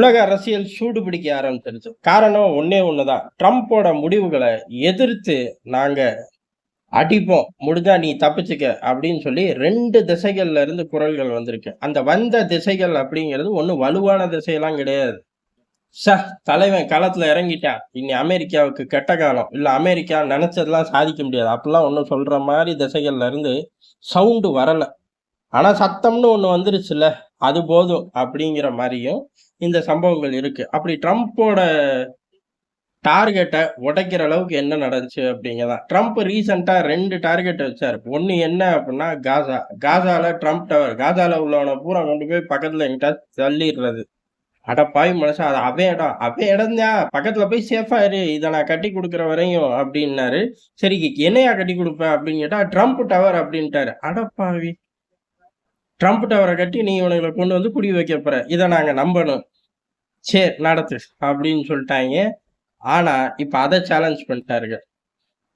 உலக அரசியல் சூடு பிடிக்க ஆரம்பிச்சிருச்சு. காரணம் ஒன்னே ஒண்ணுதான். ட்ரம்ப்போட முடிவுகளை எதிர்த்து நாங்க அடிப்போம். முடிஞ்சா நீ தப்பிச்சுக்க அப்படின்னு சொல்லி ரெண்டு திசைகள்ல இருந்து குரல்கள் வந்திருக்கு. அந்த வந்த திசைகள் அப்படிங்கிறது ஒன்றும் வலுவான திசையெல்லாம் கிடையாது. ச தலைவன் களத்துல இறங்கிட்டான் இனி அமெரிக்காவுக்கு கெட்ட காலம். இல்ல அமெரிக்கா நினைச்சதெல்லாம் சாதிக்க முடியாது. அப்படிலாம் ஒன்றும் சொல்ற மாதிரி திசைகள்ல இருந்து சவுண்டு வரல. ஆனா சத்தம்னு ஒண்ணு வந்துருச்சுல்ல. அது போதும் அப்படிங்கிற மாதிரியும் இந்த சம்பவங்கள் இருக்கு. அப்படி ட்ரம்ப்போட டார்கெட்டை உடைக்கிற அளவுக்கு என்ன நடந்துச்சு அப்படிங்கிறதான் ட்ரம்ப் ரீசெண்டாக ரெண்டு டார்கெட் வச்சார். ஒன்று என்ன அப்படின்னா காசா. காசாவில் ட்ரம்ப் டவர். காசாவில் உள்ளவனை பூரா கொண்டு போய் பக்கத்தில் எங்கிட்ட தள்ளிடுறது. அடப்பாய் மனுஷன் அது அவ இடம். அவ இடம் தான். போய் சேஃபாக இரு. இதை நான் கட்டி கொடுக்குற வரையும் அப்படின்னாரு. சரி என்னையா கட்டி கொடுப்பேன் அப்படின்னு கேட்டால் ட்ரம்ப் டவர் அப்படின்ட்டாரு. அடப்பாவி ட்ரம்ப் டவரை கட்டி நீ இவனுங்களை கொண்டு வந்து குடி வைக்க போற. இதை நாங்கள் நம்பணும். சரி நடத்து அப்படின்னு சொல்லிட்டாங்க. ஆனால் இப்போ அதை சேலஞ்ச் பண்ணிட்டாருங்க.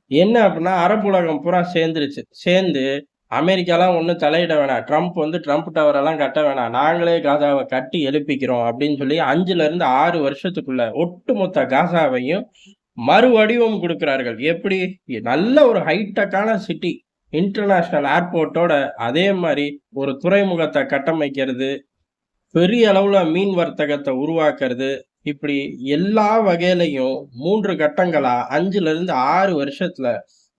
என்ன அப்படின்னா அரபு உலகம் பூரா சேர்ந்துருச்சு. சேர்ந்து அமெரிக்காலாம் ஒன்றும் தலையிட வேணாம். ட்ரம்ப் வந்து ட்ரம்ப் டவரெல்லாம் கட்ட வேணாம். நாங்களே காசாவை கட்டி எழுப்பிக்கிறோம் அப்படின்னு சொல்லி அஞ்சுலேருந்து ஆறு வருஷத்துக்குள்ள ஒட்டுமொத்த காசாவையும் மறுவடிவம் கொடுக்குறார்கள். கொடுக்கிறார்கள் எப்படி? நல்ல ஒரு ஹைடெக்கான சிட்டி இன்டர்நேஷ்னல் ஏர்போர்ட்டோட அதே மாதிரி ஒரு துறைமுகத்தை கட்டமைக்கிறது பெரிய அளவில் மீன் வர்த்தகத்தை உருவாக்குறது இப்படி எல்லா வகையிலையும் மூன்று கட்டங்களா அஞ்சுல இருந்து ஆறு வருஷத்துல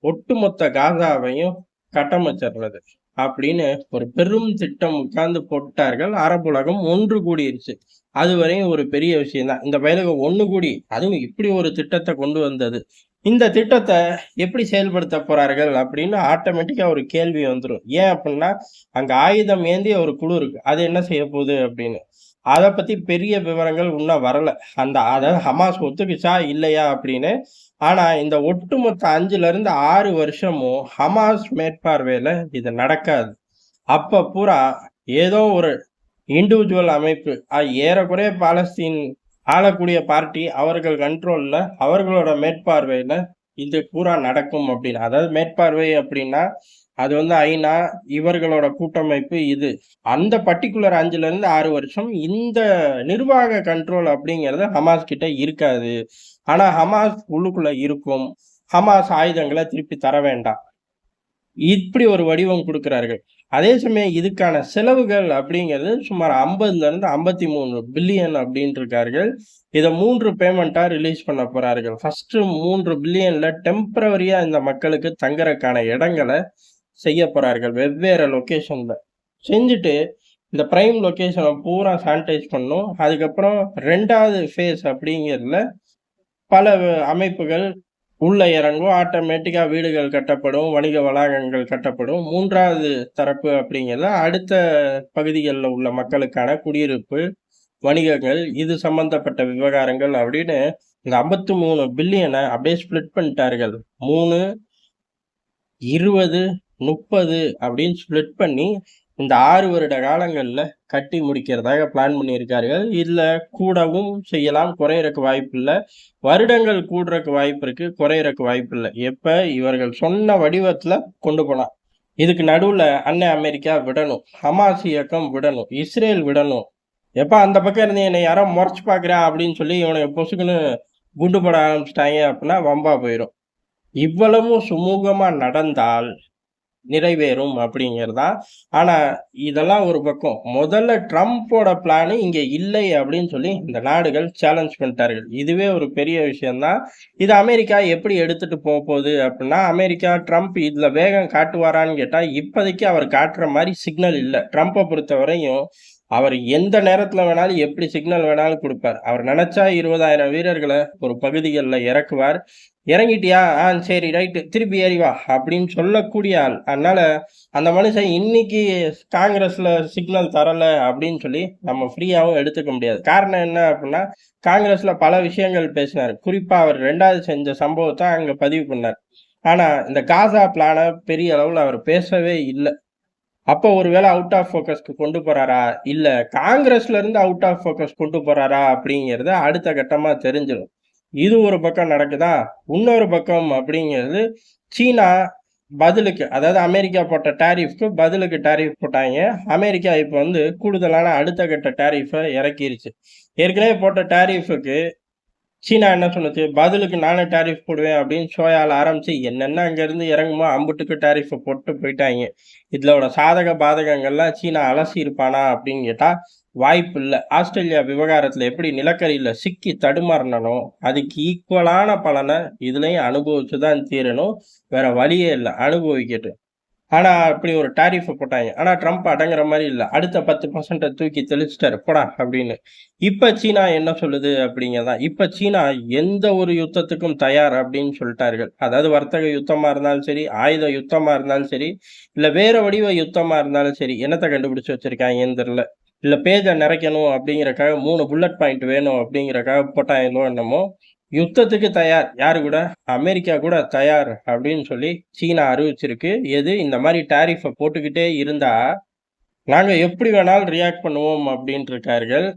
ஒட்டுமொத்த காசாவையும் கட்டமைச்சிடுறது அப்படின்னு ஒரு பெரும் திட்டம் உட்கார்ந்து போட்டார்கள். அரபுலகம் ஒன்று கூடிருச்சு. அது வரையும் ஒரு பெரிய விஷயம் தான் இந்த வயலுக்கு ஒன்று கூடி அதுவும் இப்படி ஒரு திட்டத்தை கொண்டு வந்தது. இந்த திட்டத்தை எப்படி செயல்படுத்த போறார்கள் அப்படின்னு ஆட்டோமேட்டிக்கா ஒரு கேள்வி வந்துடும் ஏன் அப்படின்னா அங்க ஆயுதம் ஏந்திய ஒரு குழு இருக்கு. அது என்ன செய்ய போகுது அப்படின்னு. அதை பத்தி பெரிய விவரங்கள் இன்னும் வரல. அந்த அதாவது ஹமாஸ் ஒத்துக்குச்சா இல்லையா அப்படின்னு. ஆனா இந்த ஒட்டுமொத்த அஞ்சுல இருந்து ஆறு வருஷமும் ஹமாஸ் மேற்பார்வையில இது நடக்காது. அப்ப பூரா ஏதோ ஒரு இண்டிவிஜுவல் அமைப்பு ஏறக்குறைய பாலஸ்தீன் ஆளக்கூடிய பார்ட்டி அவர்கள் கண்ட்ரோலில் அவர்களோட மேற்பார்வையில் இது பூரா நடக்கும் அப்படின்னு. அதாவது மேற்பார்வை அப்படின்னா அது வந்து ஐநா இவர்களோட கூட்டமைப்பு இது. அந்த பர்டிகுலர் அஞ்சுலேருந்து ஆறு வருஷம் இந்த நிர்வாக கண்ட்ரோல் அப்படிங்கிறது ஹமாஸ் கிட்ட இருக்காது. ஆனால் ஹமாஸ் உள்ளுக்குள்ளே இருக்கும். ஹமாஸ் ஆயுதங்களை திருப்பி தர வேண்டாம். இப்படி ஒரு வடிவம் கொடுக்குறார்கள். அதே சமயம் இதுக்கான செலவுகள் அப்படிங்கிறது சுமார் ஐம்பதுலேருந்து ஐம்பத்தி மூணு பில்லியன் அப்படின்ட்டு இருக்கார்கள் இதை மூன்று பேமெண்ட்டாக ரிலீஸ் பண்ண போகிறார்கள் ஃபஸ்ட்டு மூன்று பில்லியனில் டெம்பரவரியாக இந்த மக்களுக்கு தங்குறதுக்கான இடங்களை செய்ய போகிறார்கள் வெவ்வேறு லொக்கேஷனில் செஞ்சுட்டு இந்த ப்ரைம் லொக்கேஷனை பூரா சானிடைஸ் பண்ணும் அதுக்கப்புறம் ரெண்டாவது ஃபேஸ் அப்படிங்கிறதுல பல அமைப்புகள் உள்ளே இறங்கும் ஆட்டோமேட்டிக்காக வீடுகள் கட்டப்படும் வணிக வளாகங்கள் கட்டப்படும். மூன்றாவது தரப்பு அப்படிங்கிறது அடுத்த பகுதிகளில் உள்ள மக்களுக்கான குடியிருப்பு வணிகங்கள் இது சம்பந்தப்பட்ட விவகாரங்கள் அப்படின்னு இந்த ஐம்பத்தி மூணு பில்லியனை அப்படியே ஸ்ப்ளிட் பண்ணிட்டார்கள். மூணு இருபது முப்பது அப்படின்னு ஸ்ப்ளிட் பண்ணி இந்த ஆறு வருட காலங்களில் கட்டி முடிக்கிறதாக பிளான் பண்ணியிருக்கார்கள். இதில் கூடவும் செய்யலாம். குறையிறக்கு வாய்ப்பு இல்லை. வருடங்கள் கூடுறக்கு வாய்ப்பு இருக்கு. குறையிறக்கு வாய்ப்பு இல்லை. எப்போ? இவர்கள் சொன்ன வடிவத்தில் கொண்டு போகலாம் இதுக்கு நடுவுல அன்னை அமெரிக்கா விடணும். ஹமாஸ் இயக்கம் விடணும். இஸ்ரேல் விடணும். எப்போ அந்த பக்கம் இருந்து என்னை யாரோ முறைச்சு பார்க்குறா அப்படின்னு சொல்லி இவனை பொசுக்குன்னு குண்டு போட ஆரம்பிச்சிட்டாங்க அப்படின்னா வம்பா போயிடும் இவ்வளவும் சுமூகமா நடந்தால் நிறைவேறும் அப்படிங்கிறதா? ஆனால் இதெல்லாம் ஒரு பக்கம். முதல்ல ட்ரம்ப்போட பிளானு இங்கே இல்லை அப்படின்னு சொல்லி இந்த நாடுகள் சேலஞ்ச் பண்ணிட்டார்கள். இதுவே ஒரு பெரிய விஷயம்தான். இது அமெரிக்கா எப்படி எடுத்துகிட்டு போக போகுது அப்படின்னா அமெரிக்கா ட்ரம்ப் இதில் வேகம் காட்டுவாரான்னு கேட்டால் இப்போதைக்கு அவர் காட்டுற மாதிரி சிக்னல் இல்லை. ட்ரம்ப்பை பொறுத்த வரையும் அவர் எந்த நேரத்தில் வேணாலும் எப்படி சிக்னல் வேணாலும் கொடுப்பார். அவர் நினச்சா இருபதாயிரம் வீரர்களை ஒரு பகுதிகளில் இறக்குவார். இறங்கிட்டியா? ஆ சரி ரைட்டு திருப்பி ஏறிவா அப்படின்னு சொல்லக்கூடிய ஆள். அதனால் அந்த மனுஷன் இன்னைக்கு காங்கிரஸில் சிக்னல் தரலை அப்படின்னு சொல்லி நம்ம ஃப்ரீயாகவும் எடுத்துக்க முடியாது. காரணம் என்ன அப்படின்னா காங்கிரஸில் பல விஷயங்கள் பேசினார். குறிப்பாக அவர் ரெண்டாவது செஞ்ச சம்பவத்தை அங்கே பதிவு பண்ணார். ஆனால் இந்த காசா பிளானை பெரிய அளவில் அவர் பேசவே இல்லை. அப்போ ஒருவேளை அவுட் ஆஃப் ஃபோக்கஸ்க்கு கொண்டு போறாரா? இல்ல காங்கிரஸ்ல இருந்து அவுட் ஆஃப் ஃபோக்கஸ் கொண்டு போறாரா அப்படிங்கிறத அடுத்த கட்டமா தெரிஞ்சிடும். இது ஒரு பக்கம் நடக்குதா? இன்னொரு பக்கம் அப்படிங்கிறது சீனா பதிலுக்கு அதாவது அமெரிக்கா போட்ட டேரிஃப்க்கு பதிலுக்கு டாரிஃப் போட்டாங்க. அமெரிக்கா இப்போ வந்து கூடுதலான அடுத்த கட்ட டேரிஃபை இறக்கிருச்சு. ஏற்கனவே போட்ட டேரிஃபுக்கு சீனா என்ன சொன்னது பதிலுக்கு நானே டாரிஃப் போடுவேன் அப்படின்னு சோயால் ஆரம்பிச்சு என்னென்ன அங்கேருந்து இறங்குமோ அம்புட்டுக்கு டேரிஃபை போட்டு போயிட்டாங்க. இதோட சாதக பாதகங்கள்லாம் சீனா அலசி இருப்பானா அப்படின்னு கேட்டால் வாய்ப்பு இல்லை. ஆஸ்திரேலியா விவகாரத்தில் எப்படி நிலக்கரியில் சிக்கி தடுமாறினனோ அதுக்கு ஈக்குவலான பலனை இதுலேயும் அனுபவிச்சு தான் தீரணும். வேற வழியே இல்லை. அனுபவிக்கட்டும். ஆனால் அப்படி ஒரு டாரிஃபை போட்டாங்க. ஆனால் ட்ரம்ப் அடங்குற மாதிரி இல்லை. அடுத்த பத்து பர்சன்ட்டை தூக்கி தெளிச்சிட்டாரு. போடா அப்படின்னு. இப்போ சீனா என்ன சொல்லுது அப்படிங்கிறதான் இப்போ சீனா எந்த ஒரு யுத்தத்துக்கும் தயார் அப்படின்னு சொல்லிட்டார்கள். அதாவது வர்த்தக யுத்தமாக இருந்தாலும் சரி ஆயுத யுத்தமாக இருந்தாலும் சரி இல்லை வேறு வடிவ யுத்தமாக இருந்தாலும் சரி என்னத்தை கண்டுபிடிச்சி வச்சுருக்காங்க தெரியல. இல்லை பேஜை நிறைக்கணும் அப்படிங்கிறக்காக மூணு புல்லட் பாயிண்ட் வேணும் அப்படிங்கிறக்காக போட்டாங்களோ என்னமோ யுத்தத்துக்கு தயார். யாரு கூட? அமெரிக்கா கூட தயார் அப்படின்னு சொல்லி சீனா அறிவிச்சிருக்கு. எது? இந்த மாதிரி டாரிஃபை போட்டுக்கிட்டே இருந்தா நாங்கள் எப்படி வேணாலும் ரியாக்ட் பண்ணுவோம் அப்படின்ட்டு இருக்கார்கள்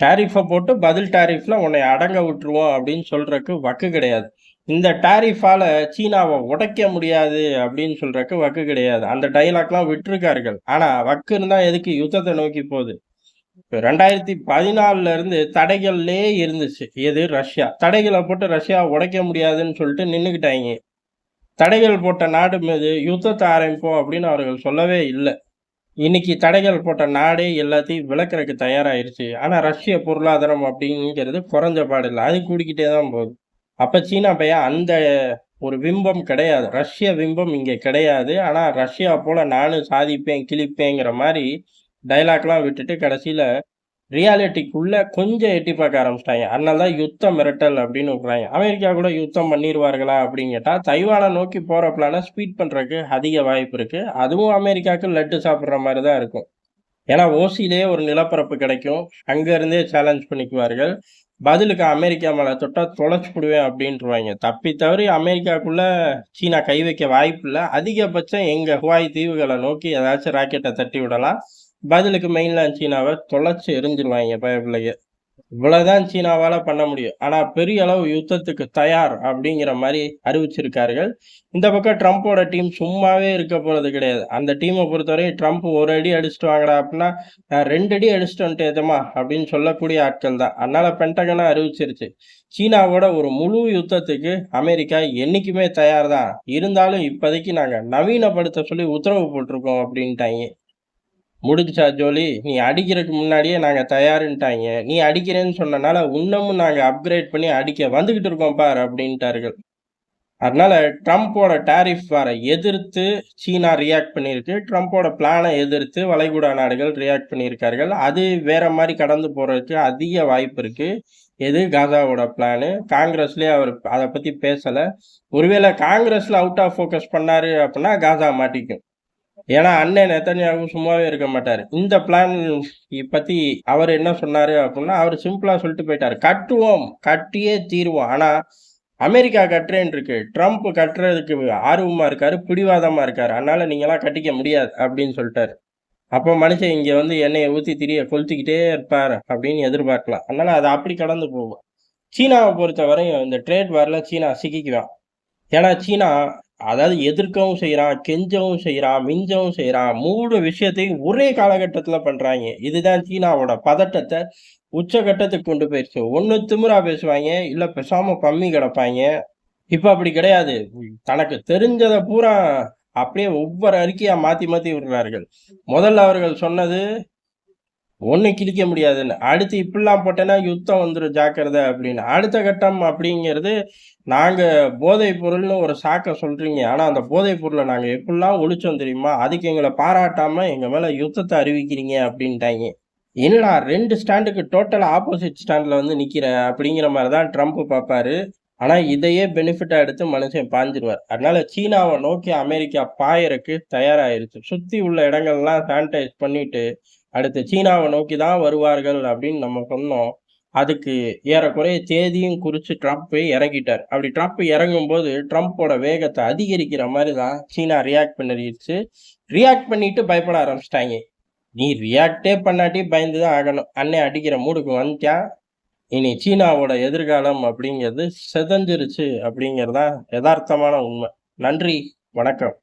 டாரிஃபை போட்டு பதில் டேரிஃப்ல உன்னை அடங்க விட்டுருவோம் அப்படின்னு சொல்றதுக்கு வக்கு கிடையாது. இந்த டேரிஃபால சீனாவை உடைக்க முடியாது அப்படின்னு சொல்றதுக்கு வக்கு கிடையாது. அந்த டைலாக்லாம் விட்டுருக்கார்கள். ஆனா வக்கு இருந்தா எதுக்கு யுத்தத்தை நோக்கி போகுது? ரெண்டாயிரத்தி பதினாலுல இருந்து தடைகள்லே இருந்துச்சு. எது? ரஷ்யா. தடைகளை போட்டு ரஷ்யா உடைக்க முடியாதுன்னு சொல்லிட்டு நின்றுக்கிட்டாங்க தடைகள் போட்ட நாடு மீது யுத்தத்தை ஆரம்பிப்போம் அப்படின்னு அவர்கள் சொல்லவே இல்லை. இன்னைக்கு தடைகள் போட்ட நாடே எல்லாத்தையும் விளக்குறதுக்கு தயாராயிருச்சு. ஆனால் ரஷ்ய பொருளாதாரம் அப்படிங்கிறது குறைஞ்ச பாடில்லை. அது கூடிக்கிட்டே தான் போகுது. அப்போ சீனா பையன் அந்த ஒரு பிம்பம் கிடையாது. ரஷ்ய பிம்பம் இங்கே கிடையாது. ஆனால் ரஷ்யா போல நானும் சாதிப்பேன் கிழிப்பேங்கிற மாதிரி டைலாக்லாம் விட்டுட்டு கடைசியில் ரியாலிட்டிக்குள்ளே கொஞ்சம் எட்டி பார்க்க ஆரம்பிச்சிட்டாங்க. அதனால தான் யுத்தம் மிரட்டல் அப்படின்னு விட்றாங்க அமெரிக்கா கூட யுத்தம் பண்ணிடுவார்களா அப்படின்னு கேட்டால் தைவானை நோக்கி போகிற பிளானை ஸ்பீட் பண்ணுறதுக்கு அதிக வாய்ப்பு இருக்குது அதுவும் அமெரிக்காவுக்கு லட்டு சாப்பிட்ற மாதிரி தான் இருக்கும். ஏன்னா ஓசிலே ஒரு நிலப்பரப்பு கிடைக்கும். அங்கேருந்தே சேலஞ்ச் பண்ணிக்குவார்கள். பதிலுக்கு அமெரிக்கா மேலே தொட்டால் தொலைச்சி விடுவேன் அப்படின்ட்டுருவாங்க தப்பி தவறி அமெரிக்காக்குள்ளே சீனா கை வைக்க வாய்ப்பு இல்லை. அதிகபட்சம் எங்கள் ஹுவாய் தீவுகளை நோக்கி ஏதாச்சும் ராக்கெட்டை தட்டி விடலாம். பதிலுக்கு மெயின்லேண்ட் சீனாவை தொலைச்சி எரிஞ்சிருவாங்க பயப்பிள்ளைய இவ்வளவுதான் சீனாவால பண்ண முடியும். ஆனா பெரிய அளவு யுத்தத்துக்கு தயார் அப்படிங்கிற மாதிரி அறிவிச்சிருக்கார்கள். இந்த பக்கம் ட்ரம்ப்போட டீம் சும்மாவே இருக்க போறது கிடையாது. அந்த டீமை பொறுத்தவரை ட்ரம்ப் ஒரு அடி அடிச்சுட்டு வாங்கடா அப்படின்னா ரெண்டு அடி அடிச்சுட்டு வந்துட்டேதமா அப்படின்னு சொல்லக்கூடிய ஆட்கள் தான். அதனால பென்டகனா அறிவிச்சிருச்சு. சீனாவோட ஒரு முழு யுத்தத்துக்கு அமெரிக்கா என்னைக்குமே தயார் தான் இருந்தாலும் இப்போதைக்கு நாங்க நவீனப்படுத்த சொல்லி உத்தரவு போட்டிருக்கோம் அப்படின்ட்டாங்க முடிஞ்சா ஜோலி? நீ அடிக்கிறதுக்கு முன்னாடியே நாங்கள் தயாருன்ட்டாங்க. நீ அடிக்கிறேன்னு சொன்னனால இன்னமும் நாங்கள் அப்கிரேட் பண்ணி அடிக்க வந்துக்கிட்டு இருக்கோம் பார் அப்படின்ட்டார்கள். அதனால ட்ரம்ப்போட டாரிஃப் வர எதிர்த்து சீனா ரியாக்ட் பண்ணியிருக்கு. ட்ரம்ப்போட பிளானை எதிர்த்து வளைகுடா நாடுகள் ரியாக்ட் பண்ணியிருக்கார்கள். அது வேற மாதிரி கடந்து போறதுக்கு அதிக வாய்ப்பு இருக்கு. எது காசாவோட பிளானு காங்கிரஸ்லேயே அவர் அதை பற்றி பேசலை. ஒருவேளை காங்கிரஸில் அவுட் ஆஃப் ஃபோக்கஸ் பண்ணாரு அப்படின்னா காசா மாட்டிக்கும். ஏன்னா அண்ணன் நெத்தனியாகவும் சும்மாவே இருக்க மாட்டார். இந்த பிளான் பத்தி அவர் என்ன சொன்னாரு அப்படின்னா அவர் சிம்பிளா சொல்லிட்டு போயிட்டார். கட்டுவோம் கட்டியே தீருவோம். ஆனா அமெரிக்கா கட்டுறேன் இருக்கு. ட்ரம்ப் கட்டுறதுக்கு ஆர்வமா இருக்காரு பிடிவாதமா இருக்காரு. அதனால நீங்களாம் கட்டிக்க முடியாது அப்படின்னு சொல்லிட்டாரு. அப்போ மனுஷன் இங்கே வந்து எண்ணெயை ஊற்றி திரிய கொளுத்திக்கிட்டே இருப்பார் அப்படின்னு எதிர்பார்க்கலாம். அதனால் அது அப்படி கடந்து போகும். சீனாவை பொறுத்த வரையும் இந்த ட்ரேட் வாரில் சீனா சிக்கிக்குவான் ஏன்னா சீனா அதாவது எதிர்க்கவும் செய்கிறான் கெஞ்சவும் செய்கிறான் மிஞ்சவும் செய்கிறான் மூணு விஷயத்தையும் ஒரே காலகட்டத்தில் பண்ணுறாங்க இதுதான் சீனாவோட பதட்டத்தை உச்சகட்டத்துக்கு கொண்டு போயிடுச்சு ஒன்று திமுறா பேசுவாங்க இல்லை பேசாமல் பம்மி கிடப்பாங்க. இப்போ அப்படி கிடையாது. தனக்கு தெரிஞ்சதை பூரா அப்படியே ஒவ்வொரு அறிக்கையாக மாற்றி மாற்றி விடுறார்கள். முதல்ல அவர்கள் சொன்னது ஒன்று கிழிக்க முடியாதுன்னு. அடுத்து இப்படிலாம் போட்டேன்னா யுத்தம் வந்துடும் ஜாக்கிரதை அப்படின்னு. அடுத்த கட்டம் அப்படிங்கிறது நாங்கள் போதைப் பொருள்னு ஒரு சாக்கை சொல்கிறீங்க ஆனால் அந்த போதைப் பொருளை நாங்கள் எப்படிலாம் ஒழிச்சோம் தெரியுமா? அதுக்கு எங்களை பாராட்டாமல் எங்கள் மேலே யுத்தத்தை அறிவிக்கிறீங்க அப்படின்ட்டாங்க. என்னடா ரெண்டு ஸ்டாண்டுக்கு டோட்டலாக ஆப்போசிட் ஸ்டாண்டில் வந்து நிற்கிற அப்படிங்கிற மாதிரி தான் ட்ரம்ப் பார்ப்பாரு. ஆனால் இதையே பெனிஃபிட்டாக எடுத்து மனுஷன் பாஞ்சிருவார். அதனால சீனாவை நோக்கி அமெரிக்கா பாயறக்கு தயாராகிருச்சு சுற்றி உள்ள இடங்கள்லாம் சானிடைஸ் பண்ணிட்டு அடுத்து சீனாவை நோக்கி தான் வருவார்கள் அப்படின்னு நம்ம சொன்னோம். அதுக்கு ஏறக்குறைய தேதியும் குறித்து ட்ரம்ப் இறங்கிட்டார். அப்படி ட்ரம்ப் இறங்கும்போது ட்ரம்ப்போட வேகத்தை அதிகரிக்கிற மாதிரி தான் சீனா ரியாக்ட் பண்ணிடுச்சு ரியாக்ட் பண்ணிட்டு பயப்பட ஆரம்பிச்சிட்டாங்க. நீ ரியாக்டே பண்ணாட்டி பயந்து தான் ஆகணும். அன்னை அடிக்கிற மூடுக்கு வந்துட்டியா? இனி சீனாவோட எதிர்காலம் அப்படிங்கிறது செதஞ்சிருச்சு அப்படிங்கிறதா யதார்த்தமான உண்மை. நன்றி. வணக்கம்.